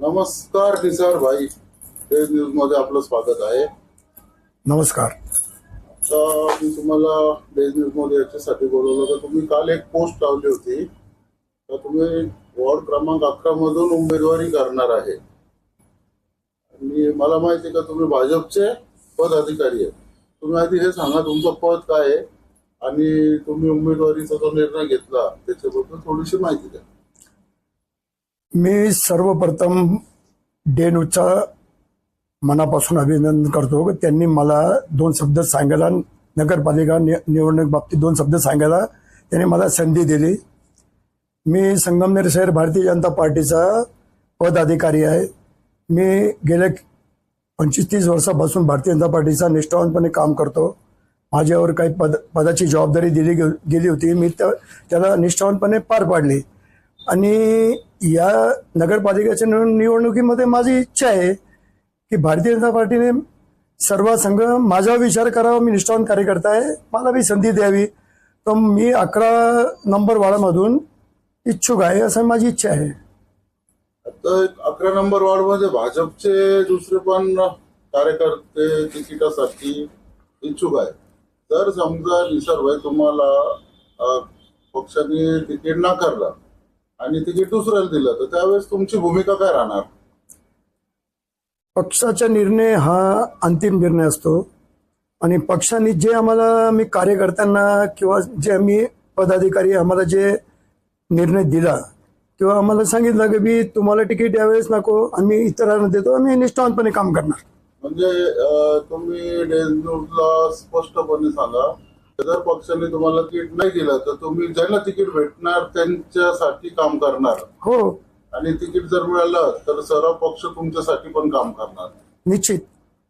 नमस्कार निसार भाई. तेज न्यूजमध्ये आपलं स्वागत आहे. नमस्कार. तर मी तुम्हाला डेज न्यूजमध्ये याच्यासाठी बोलवलं तर तुम्ही काल एक पोस्ट लावली होती. तर तुम्ही वॉर्ड क्रमांक अकरा मधून उमेदवारी करणार आहे. आणि मला माहिती आहे का तुम्ही भाजपचे पदाधिकारी आहे. तुम्ही आधी हे सांगा तुमचं पद काय आहे. आणि तुम्ही उमेदवारीचा जो निर्णय घेतला त्याच्याबद्दल थोडीशी माहिती द्या. मी सर्वप्रथम डेनूचा मनापासून अभिनंदन करतो. की त्यांनी मला दोन शब्द सांगायला नगरपालिका नि- निवडणूक बाबतीत दोन शब्द सांगायला त्यांनी मला संधी दिली. मी संगमनेर शहर भारतीय जनता पार्टीचा पदाधिकारी आहे. मी गेल्या पंचवीस तीस वर्षापासून भारतीय जनता पार्टीचा निष्ठावनपणे काम करतो. माझ्यावर काही पद पदाची जबाबदारी दिली गे- गेली होती. मी त्या- त्याला निष्ठावनपणे पार पाडली. आणि या नगरपालिकेच्या निवडणुकीमध्ये माझी इच्छा आहे की भारतीय जनता पार्टीने सर्व संघ माझा विचार करावा मी निष्ठावान कार्यकर्ता आहे मला बी संधी द्यावी. तर मी अकरा नंबर वाडामधून इच्छुक आहे असं माझी इच्छा आहे. अकरा नंबर वार्डमध्ये भाजपचे दुसरे पण कार्यकर्ते तिकिटासाठी इच्छुक आहे तर समजा निसर्ग तुम्हाला पक्षाने तिकीट नाकारलं आणि तिकीट दुसऱ्याला दिलं तर त्यावेळेस तुमची भूमिका काय राहणार? पक्षाचा निर्णय हा अंतिम निर्णय असतो. आणि पक्षाने जे आम्हाला मी कार्यकर्त्यांना किंवा जे आम्ही पदाधिकारी आम्हाला जे निर्णय दिला किंवा आम्हाला सांगितलं की मी तुम्हाला तिकीट यावेळेस नको आम्ही इतरांना देतो आम्ही निष्ठावनपणे काम करणार. म्हणजे तुम्ही स्पष्टपणे सांगा जर पक्षाने तुम्हाला तिकीट नाही दिलं तर तुम्ही ज्यांना तिकीट भेटणार त्यांच्यासाठी काम करणार. हो. आणि तिकीट जर मिळालं तर सर्व पक्ष तुमच्यासाठी पण काम करणार. निश्चित.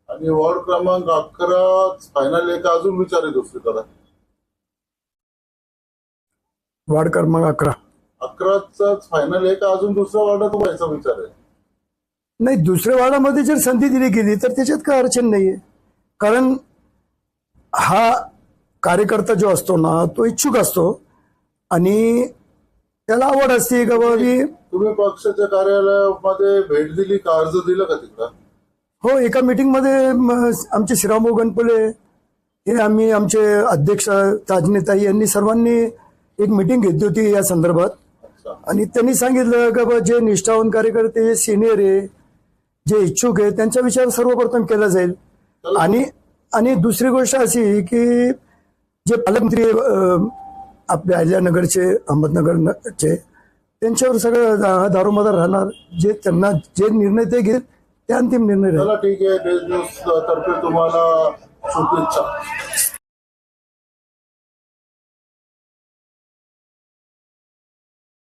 आणि वॉर्ड क्रमांक अकरा फायनल एक अजून विचार आहे दुसरीकडे. वाढ क्रमांक अकरा. अकराचाच फायनल एक अजून दुसऱ्या वॉर्डात व्हायचा विचार. आहे नाही दुसऱ्या वार्डामध्ये जर संधी दिली गेली तर त्याच्यात काय अडचण नाहीये. कारण हा कार्यकर्ता जो असतो ना तो इच्छुक असतो. आणि त्याला आवड असते का बाबा मी तुम्ही पक्षाच्या कार्यालयामध्ये भेट दिली का? अर्ज दिला का तिकडं हो एका मीटिंगमध्ये म, आमचे श्रीरामभाऊ गणपुले हे आम्ही आमचे अध्यक्ष ताजनेताई यांनी सर्वांनी एक मीटिंग घेतली होती या संदर्भात. अच्छा. आणि त्यांनी सांगितलं का बा जे निष्ठावान कार्यकर्ते सिनियर आहे जे इच्छुक आहे त्यांचा विचार सर्वप्रथम केला जाईल. आणि आणि दुसरी गोष्ट अशी की जे पालकमंत्री अं, आपल्या अहिल्यानगरचे अहमदनगरचे त्यांच्यावर सगळं दा- दारोमदार राहणार. जे त्यांना जे निर्णय ते घेत ते अंतिम निर्णय राहील. ठीक आहे. तर्फे तुम्हाला शुभेच्छा.